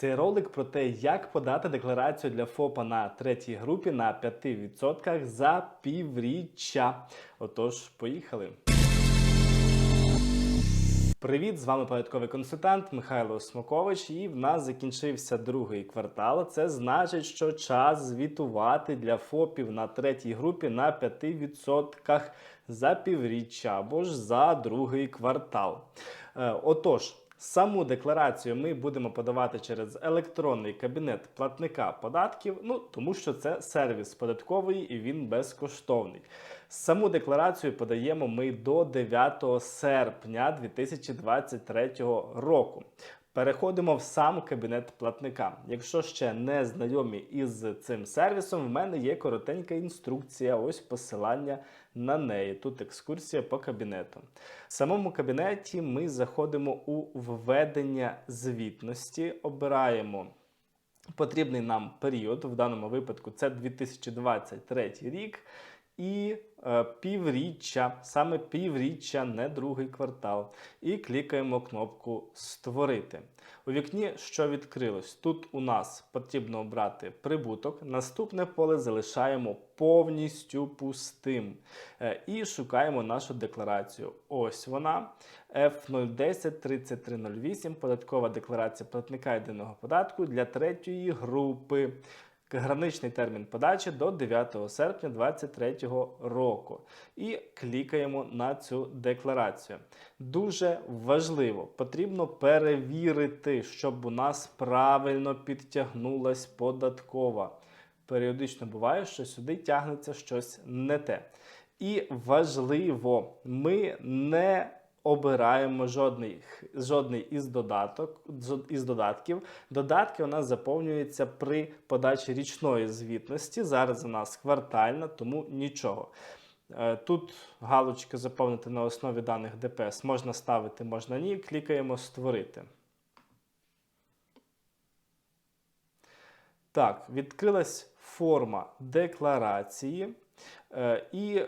Цей ролик про те, як подати декларацію для ФОПа на третій групі на 5% за півріччя. Отож, поїхали. Привіт, з вами податковий консультант Михайло Смокович. І в нас закінчився другий квартал. Це значить, що час звітувати для ФОПів на третій групі на 5% за півріччя або ж за другий квартал. Е, Отож. Саму декларацію ми будемо подавати через електронний кабінет платника податків, ну тому що це сервіс податковий і він безкоштовний. Саму декларацію подаємо ми до 9 серпня 2023 року. Переходимо в сам кабінет платника. Якщо ще не знайомі із цим сервісом, в мене є коротенька інструкція. Ось посилання на неї. Тут екскурсія по кабінету. В самому кабінеті ми заходимо у введення звітності, обираємо. Потрібний нам період, в даному випадку це 2023 рік, і е, півріччя, саме півріччя, не другий квартал. І клікаємо кнопку Створити. У вікні, що відкрилось, тут у нас потрібно обрати прибуток. Наступне поле залишаємо повністю пустим. Е, І шукаємо нашу декларацію. Ось вона. F010 3308, податкова декларація платника єдиного податку для третьої групи. Граничний термін подачі до 9 серпня 2023 року. І клікаємо на цю декларацію. Дуже важливо, потрібно перевірити, щоб у нас правильно підтягнулась податкова. Періодично буває, що сюди тягнеться щось не те. І важливо, ми не обираємо жодний, жодний із, додаток, із додатків. Додатки у нас заповнюються при подачі річної звітності. Зараз у нас квартальна, тому нічого. Е, Тут галочки заповнити на основі даних ДПС можна ставити, можна ні. Клікаємо Створити. Так, відкрилась форма декларації. Е, І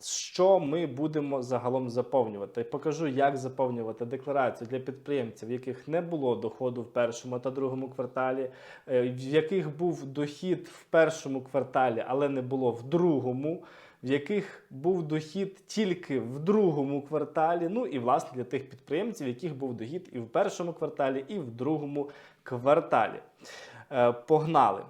що ми будемо загалом заповнювати? Покажу, як заповнювати декларацію для підприємців, в яких не було доходу в першому та другому кварталі, е, в яких був дохід в першому кварталі, але не було в другому. В яких був дохід тільки в другому кварталі, ну і власне для тих підприємців, в яких був дохід і в першому кварталі, і в другому кварталі. Е, Погнали!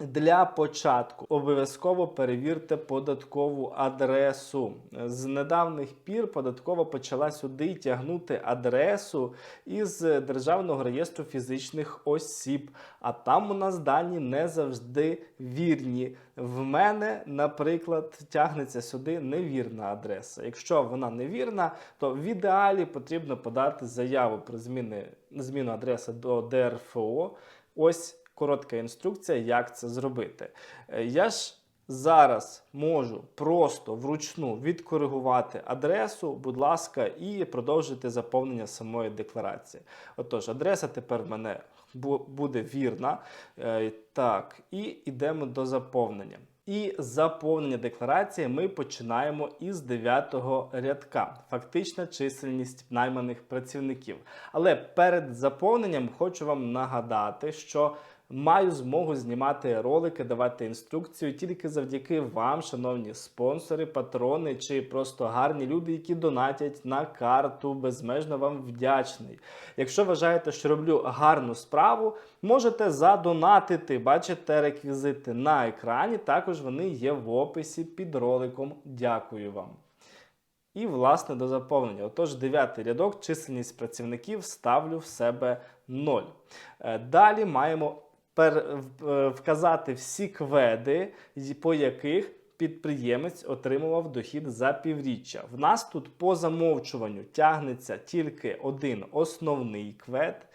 Для початку обов'язково перевірте податкову адресу. З недавніх пір податкова почала сюди тягнути адресу із Державного реєстру фізичних осіб. А там у нас дані не завжди вірні. В мене, наприклад, тягнеться сюди невірна адреса. Якщо вона невірна, то в ідеалі потрібно подати заяву про зміни, зміну адреси до ДРФО. Ось коротка інструкція, як це зробити. Е, Я ж зараз можу просто вручну відкоригувати адресу, будь ласка, і продовжити заповнення самої декларації. Отож, адреса тепер в мене буде вірна. Е, Так, і йдемо до заповнення. І заповнення декларації ми починаємо із 9 рядка. Фактична чисельність найманих працівників. Але перед заповненням хочу вам нагадати, що маю змогу знімати ролики, давати інструкцію тільки завдяки вам, шановні спонсори, патрони чи просто гарні люди, які донатять на карту. Безмежно вам вдячний. Якщо вважаєте, що роблю гарну справу, можете задонатити. Бачите реквізити на екрані. Також вони є в описі під роликом. Дякую вам. І, власне, до заповнення. Отож, дев'ятий рядок, чисельність працівників ставлю в себе 0. Е, Далі маємо вказати всі кведи, по яких підприємець отримував дохід за півріччя. В нас тут по замовчуванню тягнеться тільки один основний квед.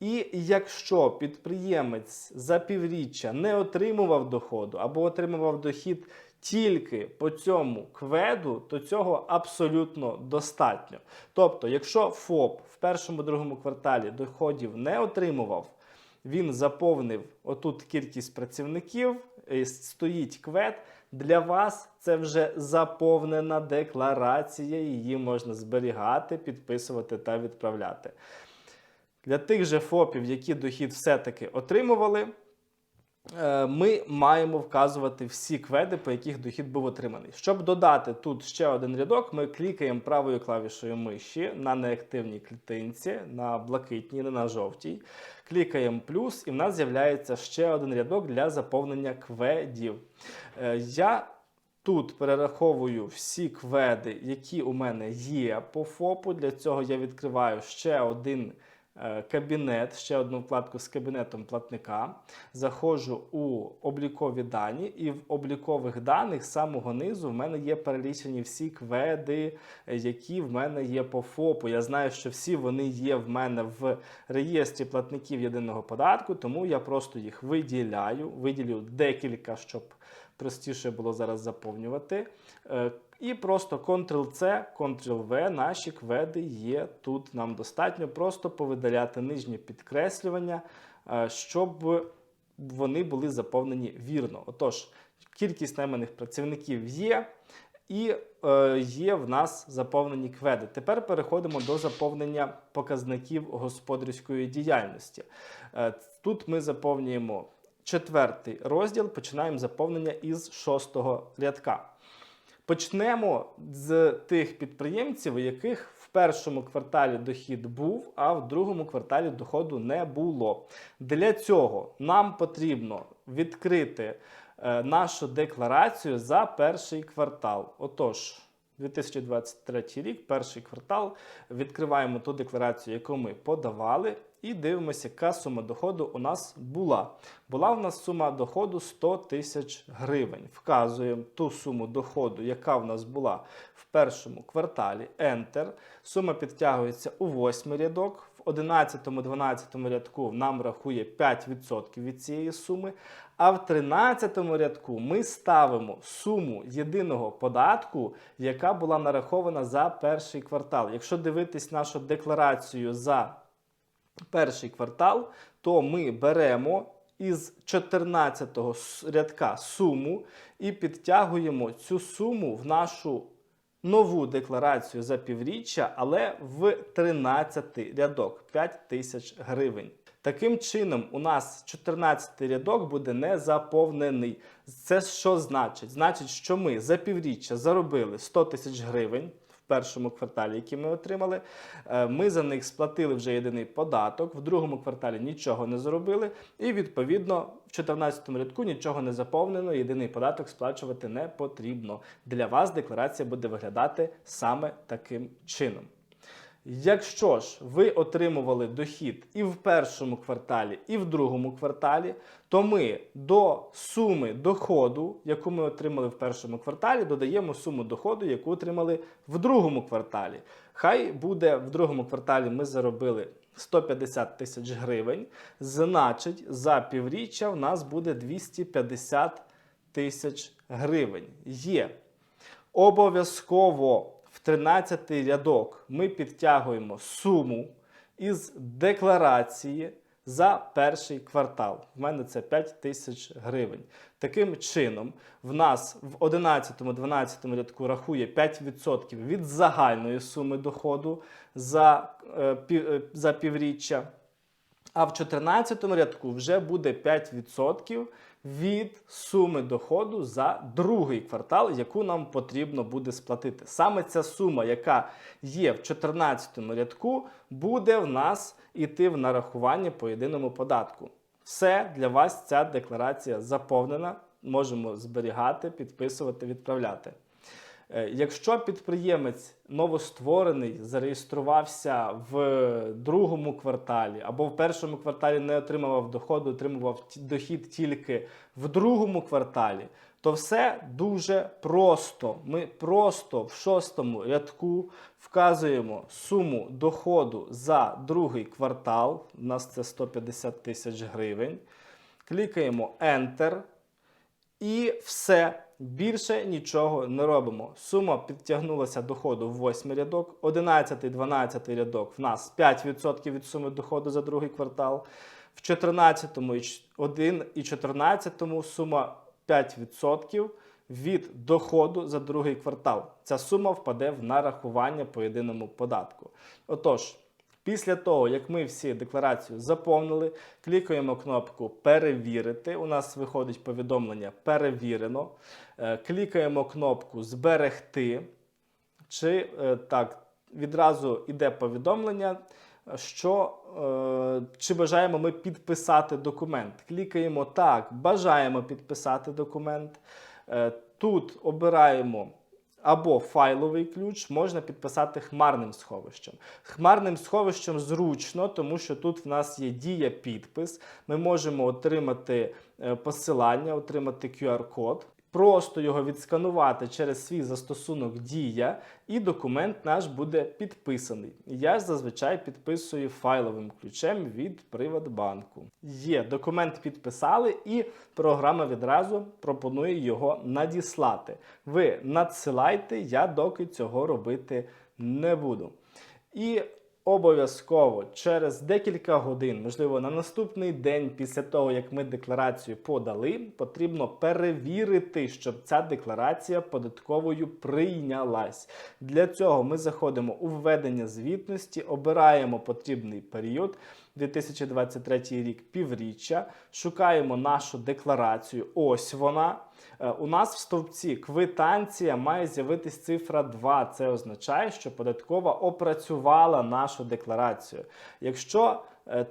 І якщо підприємець за півріччя не отримував доходу або отримував дохід тільки по цьому кведу, то цього абсолютно достатньо. Тобто, якщо ФОП в першому другому кварталі доходів не отримував, він заповнив отут кількість працівників, е, стоїть квет. Для вас це вже заповнена декларація, її можна зберігати, підписувати та відправляти. Для тих же ФОПів, які дохід все-таки отримували, ми маємо вказувати всі кведи, по яких дохід був отриманий. Щоб додати тут ще один рядок, ми клікаємо правою клавішою миші на неактивній клітинці, на блакитній, не на жовтій. Клікаємо плюс, і в нас з'являється ще один рядок для заповнення кведів. Е, Я Тут перераховую всі кведи, які у мене є по ФОПу. Для цього я відкриваю ще один е, кабінет, ще одну вкладку з кабінетом платника. Заходжу у облікові дані, і в облікових даних з самого низу в мене є перелічені всі кведи, е, які в мене є по ФОПу. Я знаю, що всі вони є в мене в реєстрі платників єдиного податку, тому я просто їх виділяю, виділю декілька, щоб простіше було зараз заповнювати. І просто Ctrl-C, Ctrl-V, наші кведи є тут. Нам достатньо просто повидаляти нижнє підкреслювання, е, щоб вони були заповнені вірно. Отож, кількість найманих працівників є. І е, є в нас заповнені кведи. Тепер переходимо до заповнення показників господарської діяльності. Е, тут ми заповнюємо четвертий розділ, починаємо заповнення із шостого рядка. Почнемо з тих підприємців, у яких в першому кварталі дохід був, а в другому кварталі доходу не було. Для цього нам потрібно відкрити е, нашу декларацію за перший квартал. Отож, 2023 рік, перший квартал, відкриваємо ту декларацію, яку ми подавали, і дивимося, яка сума доходу у нас була. Була в нас сума доходу 100 тисяч гривень. Вказуємо ту суму доходу, яка в нас була в першому кварталі. Enter. Сума підтягується у восьмий рядок. В 11-12 рядку нам рахує 5% від цієї суми. А в 13 рядку ми ставимо суму єдиного податку, яка була нарахована за перший квартал. Якщо дивитись нашу декларацію за перший квартал, то ми беремо із 14 рядка суму і підтягуємо цю суму в нашу нову декларацію за півріччя, але в 13 рядок 5 тисяч гривень. Таким чином, у нас 14 рядок буде не заповнений. Це що значить? Значить, що ми за півріччя заробили 100 тисяч гривень першому кварталі, які ми отримали. Е, Ми за них сплатили вже єдиний податок, в другому кварталі нічого не заробили, і відповідно в 14 рядку нічого не заповнено. Єдиний податок сплачувати не потрібно. Для вас декларація буде виглядати саме таким чином. Якщо ж ви отримували дохід і в першому кварталі, і в другому кварталі, то ми до суми доходу, яку ми отримали в першому кварталі, додаємо суму доходу, яку отримали в другому кварталі. Хай буде в другому кварталі ми заробили 150 тисяч гривень. Значить, за півріччя в нас буде 250 тисяч гривень. Є обов'язково в 13 рядок ми підтягуємо суму із декларації за перший квартал. В мене це 5 тисяч гривень. Таким чином, в нас в 11-12 рядку рахує 5% від загальної суми доходу за, е, е, за півріччя. А в 14 рядку вже буде 5% від суми доходу за другий квартал, яку нам потрібно буде сплатити. Саме ця сума, яка є в 14 рядку, буде в нас іти в нарахування по єдиному податку. Все для вас ця декларація заповнена. Можемо зберігати, підписувати, відправляти. Е, Якщо підприємець новостворений зареєструвався в другому кварталі або в першому кварталі не отримував доходу, отримував дохід тільки в другому кварталі, то все дуже просто. Ми просто в шостому рядку вказуємо суму доходу за другий квартал. У нас це 150 тисяч гривень. Клікаємо Enter. І все. Більше нічого не робимо. Сума підтягнулася доходу в 8 рядок, 11, 12 рядок в нас 5% від суми доходу за другий квартал. В 14 і 1 і 14 сума 5% від доходу за другий квартал. Ця сума впаде в нарахування по єдиному податку. Отож, Після того, як ми всі декларацію заповнили, клікаємо кнопку Перевірити. У нас виходить повідомлення Перевірено. Е, Клікаємо кнопку Зберегти. Чи е, так, відразу йде повідомлення, що е, чи бажаємо ми підписати документ. Клікаємо так, бажаємо підписати документ. Тут обираємо або файловий ключ, можна підписати хмарним сховищем. Хмарним сховищем зручно, тому що тут в нас є дія підпис. Ми можемо отримати е, посилання, отримати QR-код. Просто його відсканувати через свій застосунок Дія, і документ наш буде підписаний. Я ж зазвичай підписую файловим ключем від Приватбанку. Є, документ підписали, і програма відразу пропонує його надіслати. Ви надсилайте, я доки цього робити не буду. І обов'язково через декілька годин, можливо, на наступний день після того, як ми декларацію подали, потрібно перевірити, щоб ця декларація податковою прийнялась. Для цього ми заходимо у введення звітності, обираємо потрібний період. 2023 рік півріччя, шукаємо нашу декларацію. Ось вона. Е, У нас в стовпці квитанція має з'явитись цифра 2. Це означає, що податкова опрацювала нашу декларацію. Якщо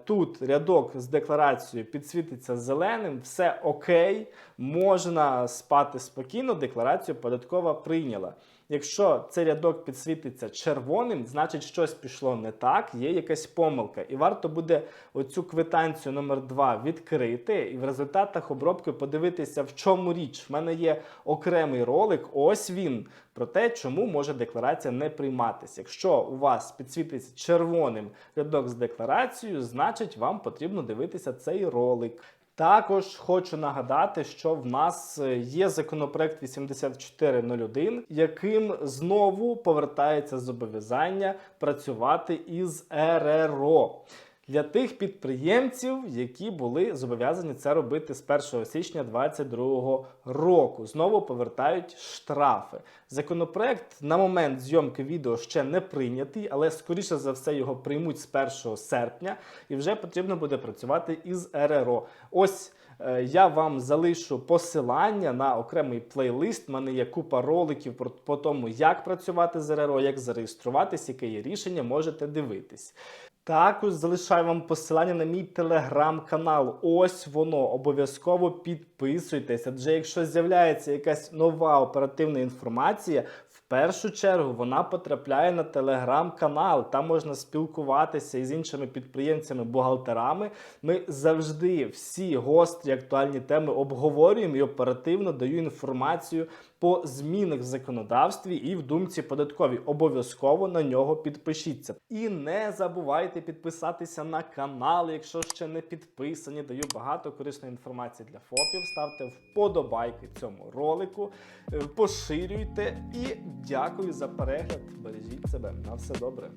тут рядок з декларацією підсвітиться зеленим, все окей, можна спати спокійно, декларацію податкова прийняла. Якщо цей рядок підсвітиться червоним, значить щось пішло не так, є якась помилка. І варто буде оцю квитанцію номер 2 відкрити і в результатах обробки подивитися, в чому річ. В мене є окремий ролик, ось він, про те, чому може декларація не прийматися. Якщо у вас підсвітиться червоним рядок з декларацією, значить вам потрібно дивитися цей ролик. Також хочу нагадати, що в нас е, є законопроект 8401, яким знову повертається зобов'язання працювати із РРО. Для тих підприємців, які були зобов'язані це робити з 1 січня 2022 року, знову повертають штрафи. Законопроект на момент зйомки відео ще не прийнятий, але скоріше за все його приймуть з 1 серпня, і вже потрібно буде працювати із РРО. Ось. е, Я вам залишу посилання на окремий плейлист. У мене є купа роликів про по тому, як працювати з РРО, як зареєструватись, яке є рішення, можете дивитись. Також залишаю вам посилання на мій телеграм-канал. Ось воно. Обов'язково підписуйтесь. Адже якщо з'являється якась нова оперативна інформація, в першу чергу вона потрапляє на телеграм-канал. Там можна спілкуватися із іншими підприємцями-бухгалтерами. Ми завжди всі гострі актуальні теми обговорюємо і оперативно даю інформацію по змінах в законодавстві і в думці податковій. Обов'язково на нього підпишіться. І не забувайте підписатися на канал, якщо ще не підписані. Даю багато корисної інформації для ФОПів. Ставте вподобайки цьому ролику, е, поширюйте і дякую за перегляд. Бережіть себе. На все добре.